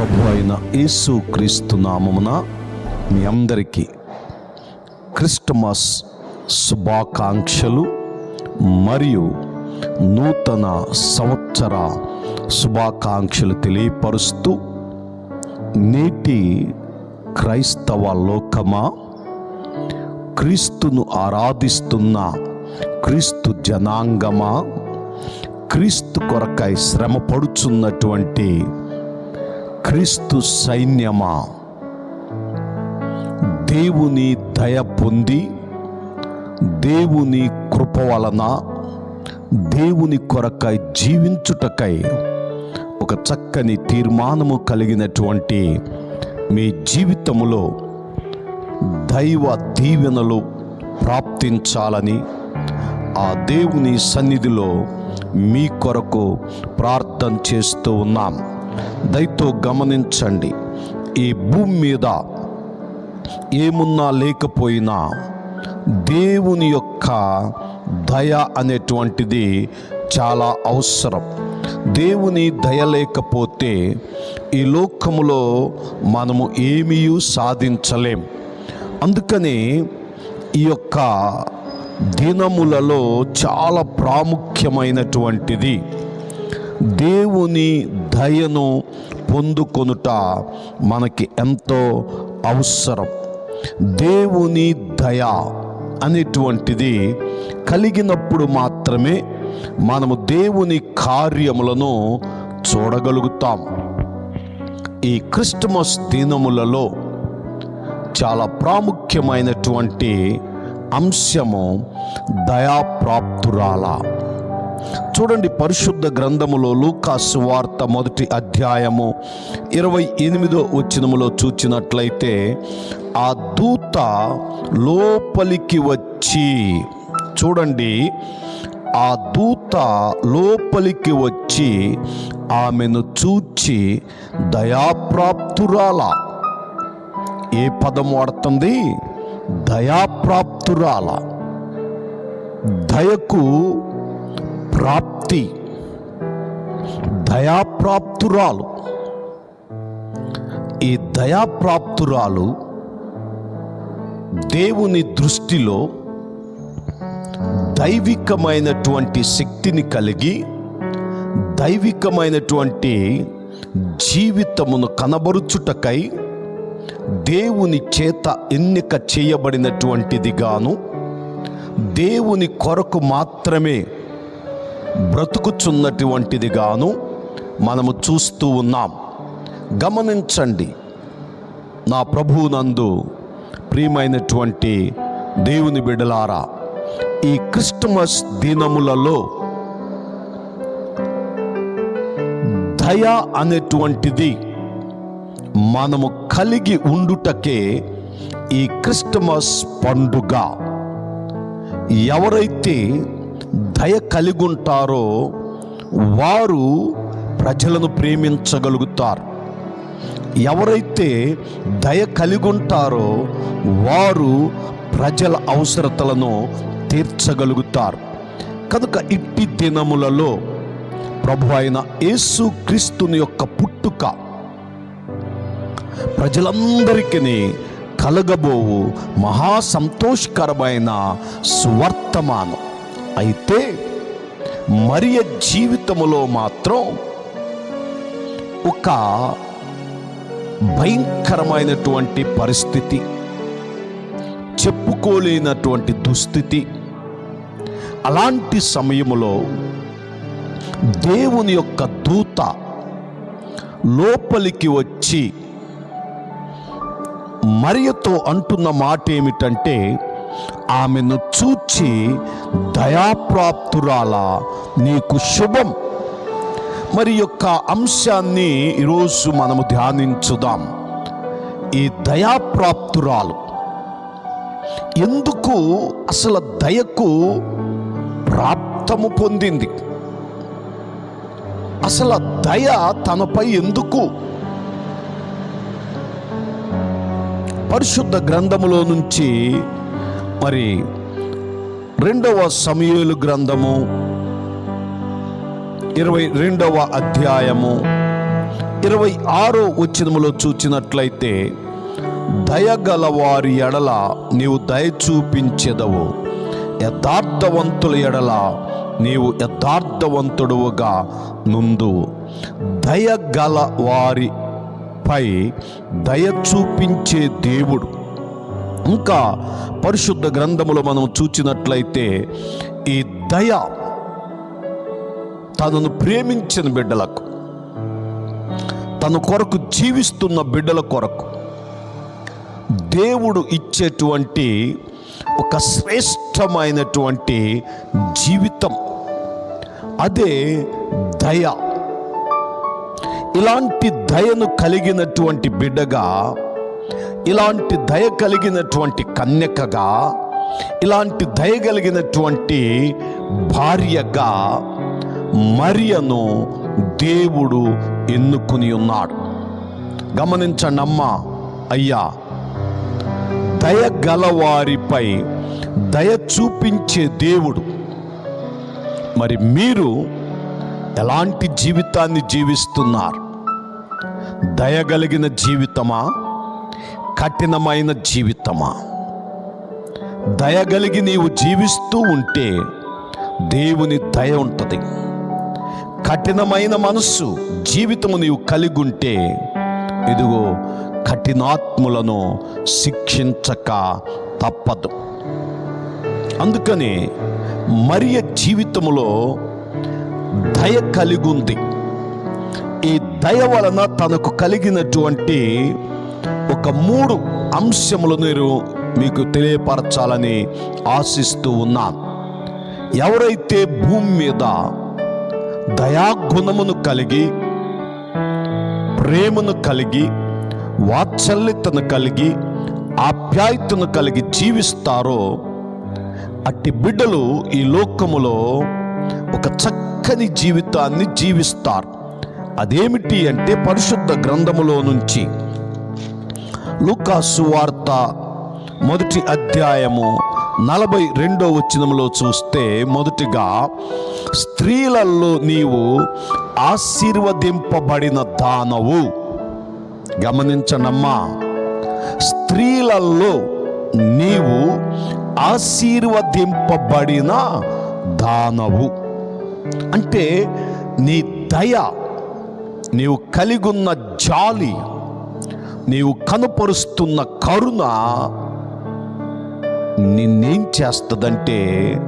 ప్రభు అయిన యేసు క్రీస్తు నామమున మీ అందరికీ క్రిస్టమస్ శుభాకాంక్షలు మరియు నూతన సంవత్సర శుభాకాంక్షలు తెలియపరుస్తూ నేటి క్రైస్తవ లోకమా క్రీస్తును ఆరాధిస్తున్న క్రీస్తు జనాంగమా క్రీస్తు కొరకై శ్రమ పడుచున్నటువంటి క్రీస్తు సైన్యమా? దేవుని దయ పొంది దేవుని కృప వలన దేవుని కొరకై జీవించుటకై ఒక చక్కని తీర్మానము కలిగినటువంటి మీ జీవితములో దైవ దీవెనలు ప్రాప్తించాలని ఆ దేవుని సన్నిధిలో మీ కొరకు ప్రార్థన చేస్తూ ఉన్నాం. దయతో గమనించండి. ఈ భూమి మీద ఏమున్నా లేకపోయినా దేవుని యొక్క దయ అనేటువంటిది చాలా అవసరం. దేవుని దయ లేకపోతే ఈ లోకములో మనము ఏమీ సాధించలేం. అందుకని ఈ యొక్క దినములలో చాలా ప్రాముఖ్యమైనటువంటిది దేవుని దయను పొందుకొనుట మనకి ఎంతో అవసరం. దేవుని దయ అనేటువంటిది కలిగినప్పుడు మాత్రమే మనము దేవుని కార్యములను చూడగలుగుతాం. ఈ క్రిస్టమస్ దినములలో చాలా ప్రాముఖ్యమైనటువంటి అంశము దయాప్రాప్తురాల చూడండి పరిశుద్ధ గ్రంథములో లూకాసు వార్త మొదటి అధ్యాయము ఇరవై ఎనిమిదో వచ్చినములో చూచినట్లయితే ఆ దూత లోపలికి వచ్చి చూడండి ఆ దూత లోపలికి వచ్చి ఆమెను చూచి దయాప్రాప్తురాల. ఏ పదం వాడుతుంది దయాప్రాప్తురాల. దయకు ప్రాప్తి. దయాప్రాప్తురాలు. ఈ దయాప్రాప్తురాలు దేవుని దృష్టిలో దైవికమైనటువంటి శక్తిని కలిగి దైవికమైనటువంటి జీవితమును కనబరుచుటకై దేవుని చేత ఎన్నిక చేయబడినటువంటిది గాను దేవుని కొరకు మాత్రమే బ్రతుకుచున్నటువంటిదిగాను మనము చూస్తూ ఉన్నాం. గమనించండి నా ప్రభువునందు ప్రియమైనటువంటి దేవుని బిడలారా ఈ క్రిస్టమస్ దినములలో దయ అనేటువంటిది మనము కలిగి ఉండుటకే ఈ క్రిస్టమస్ పండుగ. ఎవరైతే దయ కలిగి ఉంటారో వారు ప్రజలను ప్రేమించగలుగుతారు. ఎవరైతే దయ కలిగి ఉంటారో వారు ప్రజల అవసరతలను తీర్చగలుగుతారు. కనుక ఇట్టి దినములలో ప్రభు అయిన యేసు క్రీస్తుని యొక్క పుట్టుక ప్రజలందరికీ కలగబోవు మహా సంతోషకరమైన సువర్తమానం. అయితే మరియ జీవితములో మాత్రం ఒక భయంకరమైనటువంటి పరిస్థితి చెప్పుకోలేనటువంటి దుస్థితి. అలాంటి సమయములో దేవుని యొక్క దూత లోపలికి వచ్చి మరియతో అంటున్న మాట ఏమిటంటే ఆమెను చూచి దయాప్రాప్తురాలా నీకు శుభం. మరి యొక్క అంశాన్ని ఈరోజు మనము ధ్యానించుదాం. ఈ దయాప్రాప్తురాలు ఎందుకు అసలు దయకు ప్రాప్తము పొందింది? అసలు దయ తనపై ఎందుకు? పరిశుద్ధ గ్రంథములో నుంచి మరి రెండవ సమయలు గ్రంథము ఇరవై రెండవ అధ్యాయము ఇరవై ఆరో వచ్చినములో చూచినట్లయితే దయగల వారి ఎడల నీవు దయ చూపించెదవు యథార్థవంతుల ఎడల నీవు యథార్థవంతుడువుగా నుండు. దయగల వారిపై దయ చూపించే దేవుడు ఇంకా పరిశుద్ధ గ్రంథములో మనం చూచినట్లయితే ఈ దయ తనను ప్రేమించిన బిడ్డలకు తన కొరకు జీవిస్తున్న బిడ్డల కొరకు దేవుడు ఇచ్చేటువంటి ఒక శ్రేష్టమైనటువంటి జీవితం. అదే దయ. ఇలాంటి దయను కలిగినటువంటి బిడ్డగా ఇలాంటి దయ కలిగినటువంటి కన్యకగా ఇలాంటి దయ కలిగినటువంటి భార్యగా మరియను దేవుడు ఎన్నుకుని ఉన్నాడు. గమనించండి అమ్మా అయ్యా. దయ గలవారిపై దయ చూపించే దేవుడు. మరి మీరు ఎలాంటి జీవితాన్ని జీవిస్తున్నారు? దయగలిగిన జీవితమా? కఠినమైన జీవితమా? దయగలిగి నీవు జీవిస్తూ ఉంటే దేవుని దయ ఉంటుంది. కఠినమైన మనస్సు జీవితము నీవు కలిగి ఉంటే ఇదిగో కఠినాత్ములను శిక్షించక తప్పదు. అందుకని మరియ జీవితములో దయ కలిగి ఉంది ఈ దయ వలన తనకు కలిగినటువంటి ఒక మూడు అంశములు నేను మీకు తెలియపరచాలని ఆశిస్తూ ఉన్నాను ఎవరైతే భూమి మీద దయాగుణమును కలిగి ప్రేమను కలిగి వాత్సల్యతను కలిగి ఆప్యాయతను కలిగి జీవిస్తారో అట్టి బిడ్డలు ఈ లోకములో ఒక చక్కని జీవితాన్ని జీవిస్తారు. అదేమిటి అంటే పరిశుద్ధ గ్రంథములో నుంచి లూకాసు వార్త మొదటి అధ్యాయము నలభై రెండో వచ్చినంలో చూస్తే మొదటిగా స్త్రీలలో నీవు ఆశీర్వదింపబడిన దానవు. గమనించనమ్మా స్త్రీలలో నీవు ఆశీర్వదింపబడిన దానవు. అంటే నీ దయ నీవు కలిగున్న జాలి నీవు కనుపరుస్తున్న కరుణ నిన్నేం చేస్తుందంటే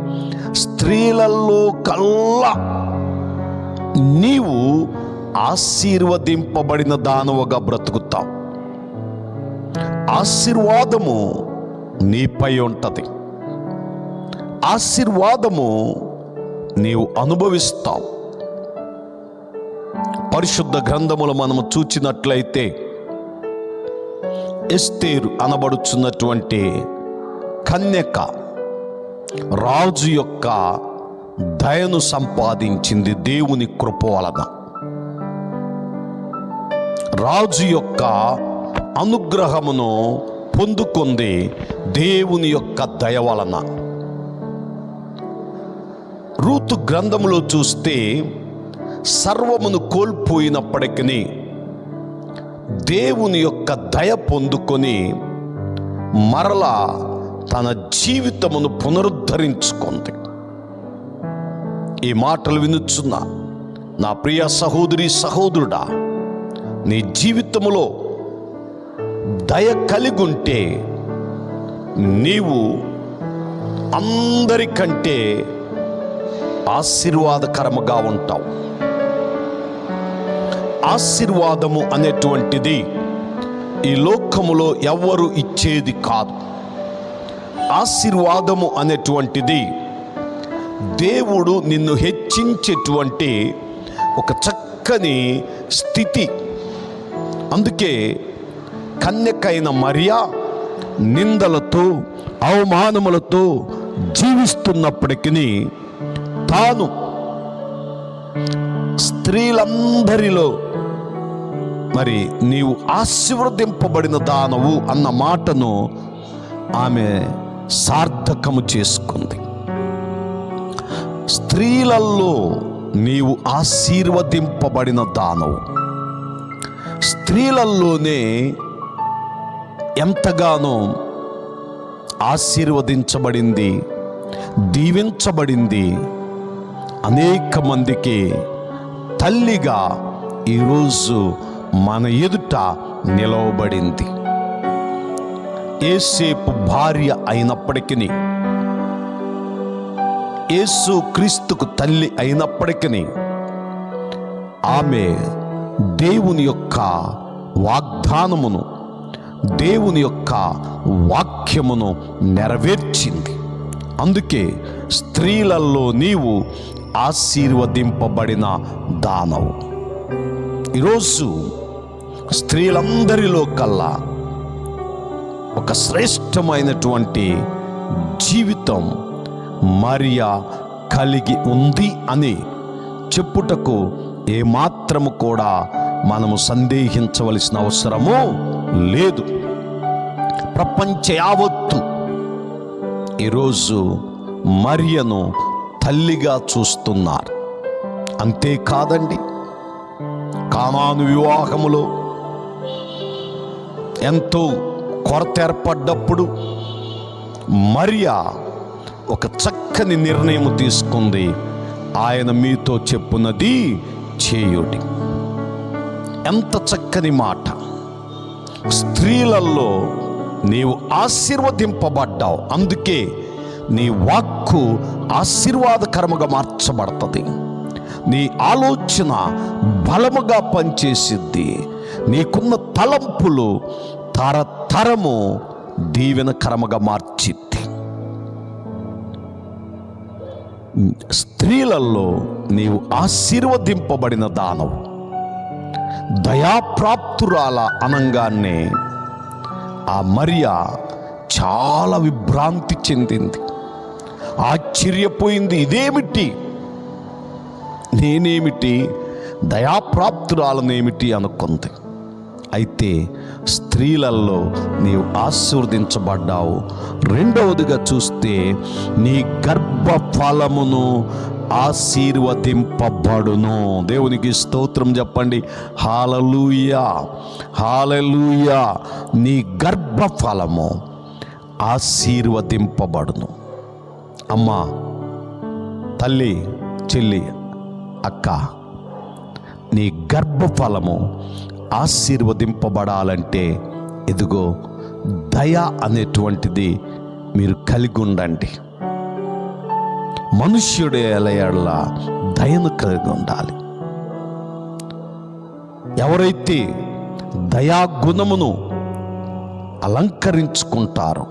స్త్రీలలో కల్లా నీవు ఆశీర్వదింపబడిన దానవగా బ్రతుకుతావు. ఆశీర్వాదము నీపై ఉంటుంది. ఆశీర్వాదము నీవు అనుభవిస్తావు. పరిశుద్ధ గ్రంథములు మనము చూచినట్లయితే ఎస్తేరు అనబడుచున్నటువంటి కన్యక రాజు యొక్క దయను సంపాదించింది దేవుని కృప వలన. రాజు యొక్క అనుగ్రహమును పొందుకుంది దేవుని యొక్క దయ వలన. రూతు గ్రంథములో చూస్తే సర్వమును కోల్పోయినప్పటికీ దేవుని యొక్క దయ పొందుకొని మరలా తన జీవితమును పునరుద్ధరించుకుంది. ఈ మాటలు వినుచున్న నా ప్రియ సహోదరి సహోదరుడా నీ జీవితములో దయ కలిగుంటే నీవు అందరికంటే ఆశీర్వాదకరముగా ఉంటావు. ఆశీర్వాదము అనేటువంటిది ఈ లోకములో ఎవ్వరు ఇచ్చేది కాదు. ఆశీర్వాదము అనేటువంటిది దేవుడు నిన్ను హెచ్చించేటువంటి ఒక చక్కని స్థితి. అందుకే కన్యకైన మరియా నిందలతో అవమానములతో జీవిస్తున్నప్పటికీ తాను స్త్రీలందరిలో మరి నీవు ఆశీర్వదింపబడిన దానవు అన్న మాటను ఆమె సార్థకము చేసుకుంది. స్త్రీలల్లో నీవు ఆశీర్వదింపబడిన దానవు. స్త్రీలల్లోనే ఎంతగానో ఆశీర్వదించబడింది దీవించబడింది అనేక మందికి తల్లిగా ఈరోజు మన ఎదుట నిలవబడింది. ఏసేపు భార్య అయినప్పటికీ యేసు క్రీస్తుకు తల్లి అయినప్పటికీ ఆమె దేవుని యొక్క వాగ్దానమును దేవుని యొక్క వాక్యమును నెరవేర్చింది. అందుకే స్త్రీలలో నీవు ఆశీర్వదింపబడిన దానవు. ఈరోజు స్త్రీలందరిలో కల్లా ఒక శ్రేష్టమైనటువంటి జీవితం మరియా కలిగి ఉంది అని చెప్పుటకు ఏమాత్రము కూడా మనము సందేహించవలసిన అవసరము లేదు. ప్రపంచ యావత్తు ఈరోజు మరియను తల్లిగా చూస్తున్నారు. అంతేకాదండి. కామాను వివాహములో ఎంతో కొరత ఏర్పడ్డప్పుడు మరియా ఒక చక్కని నిర్ణయం తీసుకుంది. ఆయన మీతో చెప్పున్నది చేయుడి. ఎంత చక్కని మాట. స్త్రీలలో నీవు ఆశీర్వదింపబడ్డావు. అందుకే నీ వాక్కు ఆశీర్వాదకరముగా మార్చబడుతుంది. నీ ఆలోచన బలముగా పనిచేసిద్ది. నీకున్న తలంపులు తరతరము దీవెనకరముగా మార్చిద్ది స్త్రీలలో నీవు ఆశీర్వదింపబడిన దానవు. దయాప్రాప్తురాల అనంగానే ఆ మరియ చాలా విభ్రాంతి చెందింది. ఆశ్చర్యపోయింది ఇదేమిటి? నేనేమిటి? దయాప్రాప్తురాలనేమిటి? అనుకుంది. అయితే స్త్రీలలో నీవు ఆశీర్వదించబడ్డావు. రెండవదిగా చూస్తే నీ గర్భఫలమును ఆశీర్వదింపబడును. దేవునికి స్తోత్రం చెప్పండి. హాలలుయా హాలలుయా నీ గర్భఫలము ఆశీర్వదింపబడును. అమ్మా తల్లి చెల్లి అక్క నీ గర్భఫలము ఆశీర్వదింపబడాలంటే ఇదిగో దయ అనేటువంటిది మీరు కలిగి ఉండండి మనుష్యుడు ఎలయళ్ళ దయను కలిగి ఉండాలి ఎవరైతే దయాగుణమును అలంకరించుకుంటారో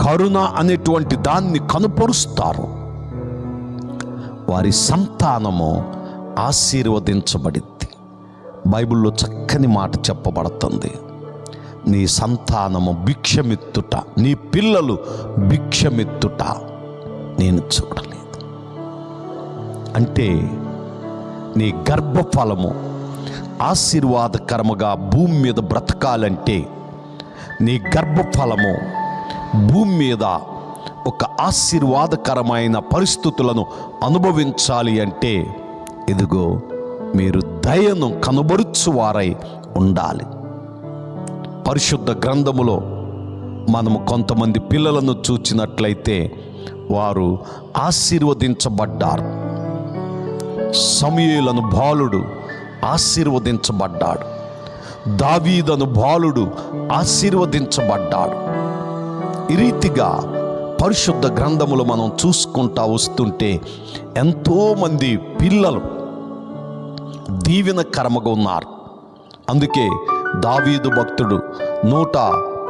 కరుణ అనేటువంటి దాన్ని కనుపరుస్తారు వారి సంతానము ఆశీర్వదించబడింది బైబిల్లో చక్కని మాట చెప్పబడుతుంది. నీ సంతానము భిక్షమెత్తుట నీ పిల్లలు భిక్షమెత్తుట నేను చూడలేదు. అంటే నీ గర్భఫలము ఆశీర్వాదకరముగా భూమి మీద బ్రతకాలంటే నీ గర్భఫలము భూమి మీద ఒక ఆశీర్వాదకరమైన పరిస్థితులను అనుభవించాలి అంటే ఇదిగో మీరు దయను కనబరుచువారై ఉండాలి. పరిశుద్ధ గ్రంథములో మనము కొంతమంది పిల్లలను చూచినట్లయితే వారు ఆశీర్వదించబడ్డారు. సమయలను బాలుడు ఆశీర్వదించబడ్డాడు. దావీదను బాలుడు ఆశీర్వదించబడ్డాడు. ఈ రీతిగా పరిశుద్ధ గ్రంథములు మనం చూసుకుంటా వస్తుంటే ఎంతోమంది పిల్లలు దీవెనకరముగా ఉన్నారు. అందుకే దావీదు భక్తుడు నూట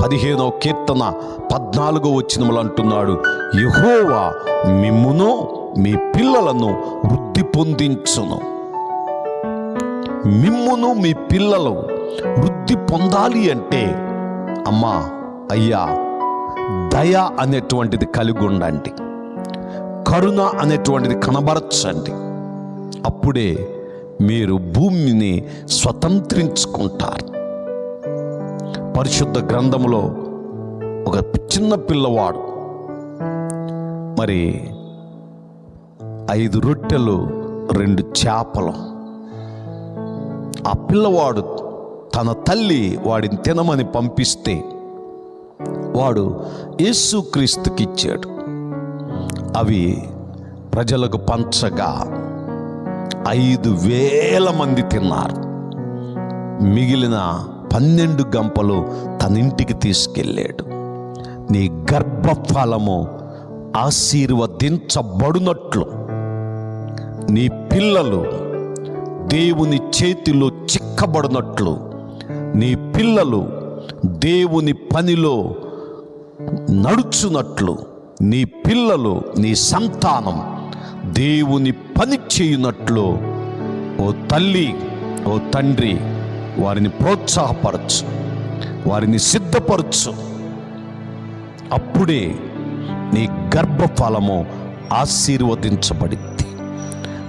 పదిహేనో కీర్తన పద్నాలుగో వచ్చినములు అంటున్నాడు యహోవా మిమ్మును మీ పిల్లలను వృద్ధి పొందించును. మిమ్మును మీ పిల్లలు వృద్ధి పొందాలి అంటే అమ్మా అయ్యా దయ అనేటువంటిది కలిగి ఉండండి. కరుణ అనేటువంటిది కనబరచండి. అప్పుడే మీరు భూమిని స్వతంత్రించుకుంటారు. పరిశుద్ధ గ్రంథంలో ఒక చిన్న పిల్లవాడు. మరి ఐదు రొట్టెలు రెండు చేపలు. ఆ పిల్లవాడు తన తల్లి వాడిని తినమని పంపిస్తే వాడు యేసుక్రీస్తుకి ఇచ్చాడు అవి ప్రజలకు పంచగా. ఐదు వేల మంది తిన్నారు. మిగిలిన పన్నెండు గంపలు తన ఇంటికి తీసుకెళ్ళాడు. నీ గర్భఫలము ఆశీర్వదించబడినట్లు. నీ పిల్లలు దేవుని చేతిలో చిక్కబడినట్లు. నీ పిల్లలు దేవుని పనిలో నడుచున్నట్లు నీ పిల్లలు నీ సంతానం దేవుని పని చేయునట్లు ఓ తల్లి ఓ తండ్రి వారిని ప్రోత్సాహపరచు వారిని సిద్ధపరచు. అప్పుడే నీ గర్భఫలము ఆశీర్వదించబడింది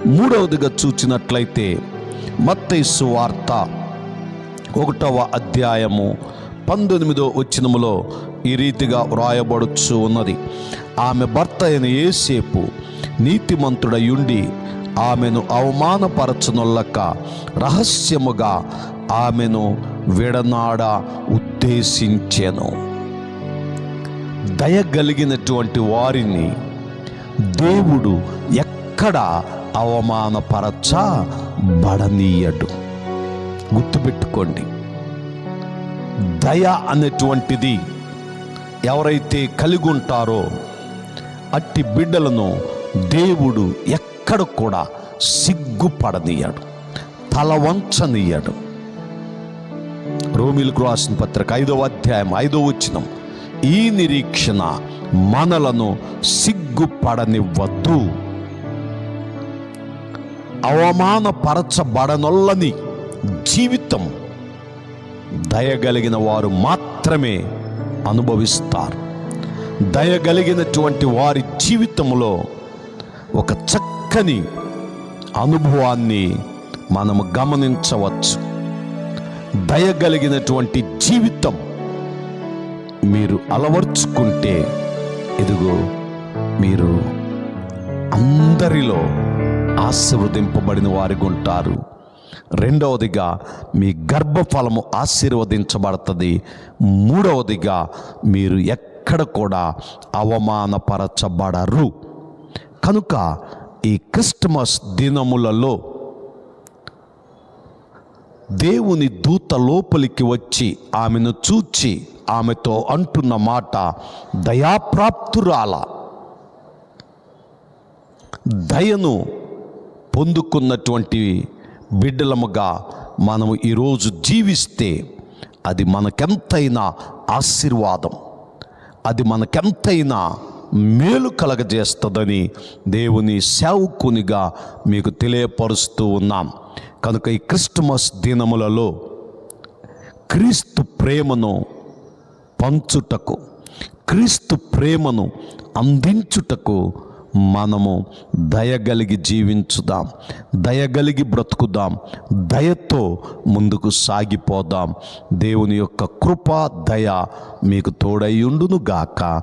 మూడవదిగా చూచినట్లయితే మత్తైసు వార్త ఒకటవ అధ్యాయము పంతొమ్మిదో వచ్చినములో ఈ రీతిగా వ్రాయబడుచు ఉన్నది. ఆమె భర్త అయిన ఏసేపు నీతిమంతుడయుండి ఆమెను అవమానపరచనొల్లక రహస్యముగా ఆమెను విడనాడ ఉద్దేశించెను. దయగలిగినటువంటి వారిని దేవుడు ఎక్కడ అవమానపరచ బడనీయడు. గుర్తుపెట్టుకోండి దయ అనేటువంటిది ఎవరైతే కలిగి ఉంటారో అట్టి బిడ్డలను దేవుడు ఎక్కడ కూడా సిగ్గుపడనీయాడు తల వంచనీయాడు. రోమిలకు రాసిన పత్రిక ఐదవ అధ్యాయం ఐదో వచ్చినం ఈ నిరీక్షణ మనలను సిగ్గుపడనివ్వద్దు. అవమానపరచబడనొల్లని జీవితం దయగలిగిన వారు మాత్రమే అనుభవిస్తారు. దయగలిగినటువంటి వారి జీవితంలో ఒక చక్క చక్కని అనుభవాన్ని మనము గమనించవచ్చు. దయగలిగినటువంటి జీవితం మీరు అలవర్చుకుంటే ఇదిగో మీరు అందరిలో ఆశీర్వదింపబడిన వారిగా ఉంటారు. రెండవదిగా మీ గర్భఫలము ఆశీర్వదించబడుతుంది. మూడవదిగా మీరు ఎక్కడ కూడా అవమానపరచబడరు. కనుక ఈ క్రిస్టమస్ దినములలో దేవుని దూత లోపలికి వచ్చి ఆమెను చూచి ఆమెతో అంటున్న మాట దయాప్రాప్తురాల దయను పొందుకున్నటువంటి బిడ్డలముగా మనము ఈరోజు జీవిస్తే అది మనకెంతైనా ఆశీర్వాదం. అది మనకెంతైనా మేలు కలగజేస్తుందని దేవుని సేవకునిగా మీకు తెలియపరుస్తూ ఉన్నాం. కనుక ఈ క్రిస్టమస్ దినములలో క్రీస్తు ప్రేమను పంచుటకు క్రీస్తు ప్రేమను అందించుటకు మనము దయగలిగి జీవించుదాం దయగలిగి బ్రతుకుదాం దయతో ముందుకు సాగిపోదాం. దేవుని యొక్క కృప దయ మీకు తోడయ్యుండును గాక